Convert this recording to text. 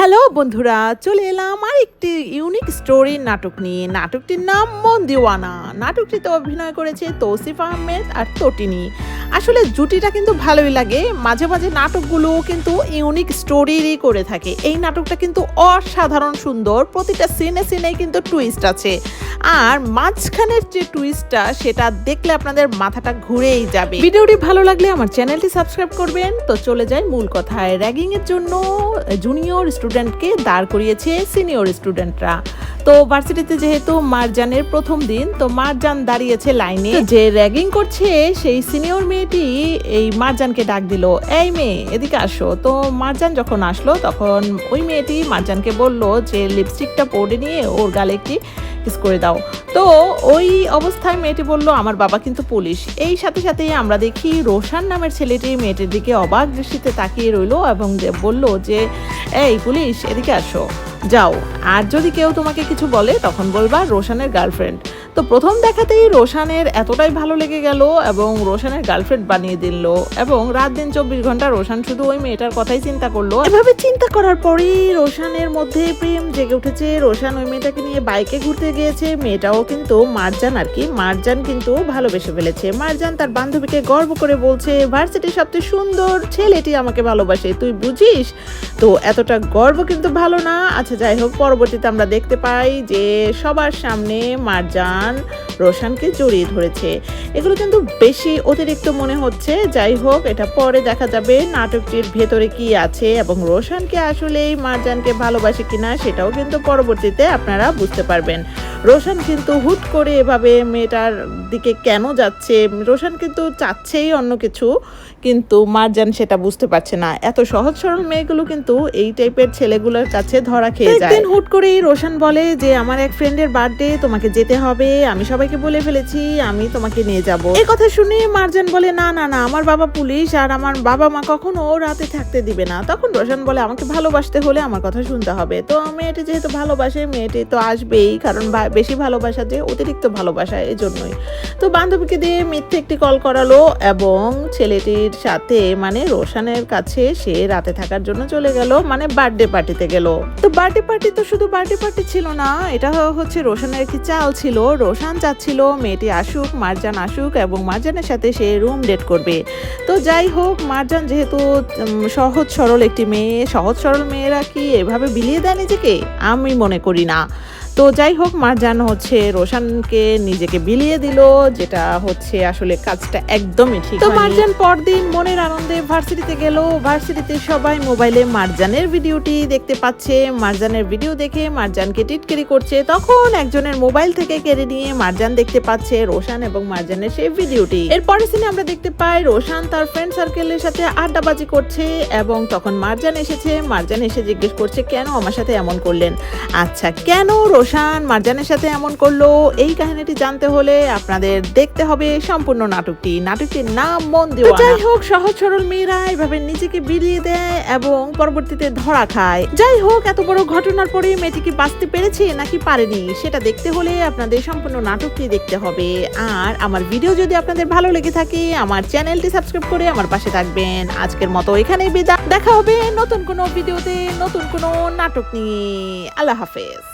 Hello বন্ধুরা, চলে এলাম আর একটি ইউনিক স্টোরির নাটক নিয়ে। নাটকটির নাম মন্দিওয়ানা। নাটকটিতে অভিনয় করেছে তৌসিফ আহমেদ আর তটিনী। আসলে জুটিটা কিন্তু ভালোই লাগে। মাঝে মাঝে নাটকগুলো কিন্তু ইউনিক স্টোরিরই করে থাকে। এই নাটকটা কিন্তু অসাধারণ সুন্দর। প্রতিটা সিনে সিনে কিন্তু টুইস্ট আছে। আর মাঝখানের যে টুইস্টটা সেটা দেখলে আপনাদের মাথাটা ঘুরেই যাবে। ভিডিওটি ভালো লাগলে আমার চ্যানেলটি সাবস্ক্রাইব করবেন। তো চলে যাই মূল কথায়। র্যাগিংয়ের জন্য জুনিয়র স্টুডেন্টকে দাঁড় করিয়েছে সিনিয়র স্টুডেন্টরা তো ভার্সিটিতে যেহেতু মারজানের প্রথম দিন, তো মারজান দাঁড়িয়েছে লাইনে। যে র্যাগিং করছে, সেই সিনিয়র মেয়েটি এই মারজানকে ডাক দিল, এই মেয়ে, এদিকে আসো। তো মারজান যখন আসলো, তখন ওই মেয়েটি মারজানকে বলল যে লিপস্টিকটা পরে নিয়ে ওর গালে একটি কিস করে দাও। তো ওই অবস্থায় মেয়েটি বলল, আমার বাবা কিন্তু পুলিশ। এই সাথে সাথে আমরা দেখি রোশান নামের ছেলেটি মেয়েটির দিকে অবাক দৃষ্টিতে তাকিয়ে রইল এবং বলল যে, এই পুলিশ, এদিকে আসো। যাও। আর যদি কেউ তোমাকে কিছু বলে, তখন বলবা রোশানের গার্লফ্রেন্ড। তো প্রথম দেখাতেই রোশানের এতটাই ভালো লেগে গেল এবং রোশানের গার্লফ্রেন্ড বানিয়ে দিল এবং রাত দিন চব্বিশ ঘণ্টা রোশান শুধু ওই মেয়েটার কথাই চিন্তা করল। এভাবে চিন্তা করার পরেই রোশানের মধ্যে প্রেম জেগে উঠেছে। রোশান ওই মেয়েটাকে নিয়ে বাইকে ঘুরতে গিয়েছে। মেয়েটাও কিন্তু মারজান আর কি। মারজান কিন্তু ভালোবেসে ফেলেছে। মারজান তার বান্ধবীকে গর্ব করে বলছে ভার্সিটির সবচেয়ে সুন্দর ছেলেটি আমাকে ভালোবাসে, তুই বুঝিস? তো এতটা গর্ব কিন্তু ভালো না। আচ্ছা যাই হোক, পরবর্তীতে আমরা দেখতে পাই যে সবার সামনে মারজান রোশানকে জড়িয়ে ধরেছে। এগুলো কিন্তু বেশি অতিরিক্ত মনে হচ্ছে। যাই হোক, এটা পরে দেখা যাবে নাটকটির ভেতরে কি আছে এবং রোশানকে আসলেই মারজানকে ভালোবাসে কিনা সেটাও কিন্তু পরবর্তীতে আপনারা বুঝতে পারবেন। রোশান কিন্তু হুট করে এভাবে মেয়েটার দিকে কেন যাচ্ছে? রোশন কিন্তু চাচ্ছেই অন্য কিছু কিন্তু মারজান সেটা বুঝতে পারছে না। এত সহজ সরল মেয়েগুলো কিন্তু এই টাইপের ছেলেগুলোর কাছে ধরা খেয়ে যায়। একদিন হুট করেই রোশন বলে যে আমার এক ফ্রেন্ডের বার্থডে তোমাকে যেতে হবে আমি সবাইকে বলে ফেলেছি আমি তোমাকে নিয়ে যাব। এই কথা শুনে মারজান বলে না না না আমার বাবা পুলিশ আর আমার বাবা মা কখনো রাতে থাকতে দিবে না। তখন রোশন বলে আমাকে ভালোবাসতে হলে আমার কথা শুনতে হবে। তো মেয়েটি যেহেতু ভালোবাসে মেয়েটি তো আসবেই কারণ বেশি ভালোবাসা যে অতিরিক্ত ভালোবাসা এই জন্যই তো বান্ধবীকে দিয়ে মিথ্যে একটি কল করালো এবং ছেলেটির সাথে মানে রোশানের কাছে সে রাতে থাকার জন্য চলে গেল মানে বার্থডে পার্টিতে গেল। তো বার্থডে পার্টি তো শুধু বার্থডে পার্টি ছিল না, এটা হচ্ছে রোশানের একটি চাল ছিল। রোশান চাচ্ছিল মেয়েটি আসুক, মারজান আসুক এবং মারজানের সাথে সে রুম ডেট করবে। তো যাই হোক, মারজান যেহেতু সহজ সরল একটি মেয়ে, সহজ সরল মেয়েরা কি এভাবে বিলিয়ে দেয় নিজেকে? আমি মনে করি না। তো যাই হোক মারজান হচ্ছে রোশানকে নিজেকে বিলিয়ে দিল যেটা হচ্ছে আসলে কাজটা একদমই ঠিক তো। মারজান পরদিন মনের আনন্দে ভার্সিটিতে গেল। ভার্সিটিতে সবাই মোবাইলে মারজানের ভিডিওটি দেখতে পাচ্ছে। মারজানের ভিডিও দেখে মারজানকে টিটকিরি করছে। তখন একজনের মোবাইল থেকে কেড়ে নিয়ে মারজান দেখতে পাচ্ছে রোশান এবং মারজানের সেই ভিডিওটি। এরপরের সিনে আমরা দেখতে পাই রোশান তার ফ্রেন্ড সার্কেলের সাথে আড্ডাবাজি করছে এবং তখন মারজান এসেছে। মারজান এসে জিজ্ঞেস করছে কেন আমার সাথে এমন করলেন? আচ্ছা কেন রোশান মারজানের সাথে এমন করল। এই কাহিনীটি জানতে হলে আপনাদের দেখতে হবে সম্পূর্ণ নাটকটি। নাটকটির নাম মন দিওয়ানা। যাই হোক সহজ সরল মেয়েরা এভাবে নিজেকে বিলিয়ে দেয় এবং পরবর্তীতে ধরা খায়। যাই হোক এত বড় ঘটনার পরে মেয়েটি কি বাঁচতে পেরেছে নাকি পারেনি সেটা দেখতে হলে আপনাদের সম্পূর্ণ নাটকটি দেখতে হবে। আর আমার ভিডিও যদি আপনাদের ভালো লেগে থাকে আমার চ্যানেলটি সাবস্ক্রাইব করে আমার পাশে থাকবেন। আজকের মতো এখানেই বিদায়। দেখা হবে নতুন কোনো ভিডিওতে নতুন কোনো নাটক নিয়ে। আল্লাহ হাফেজ।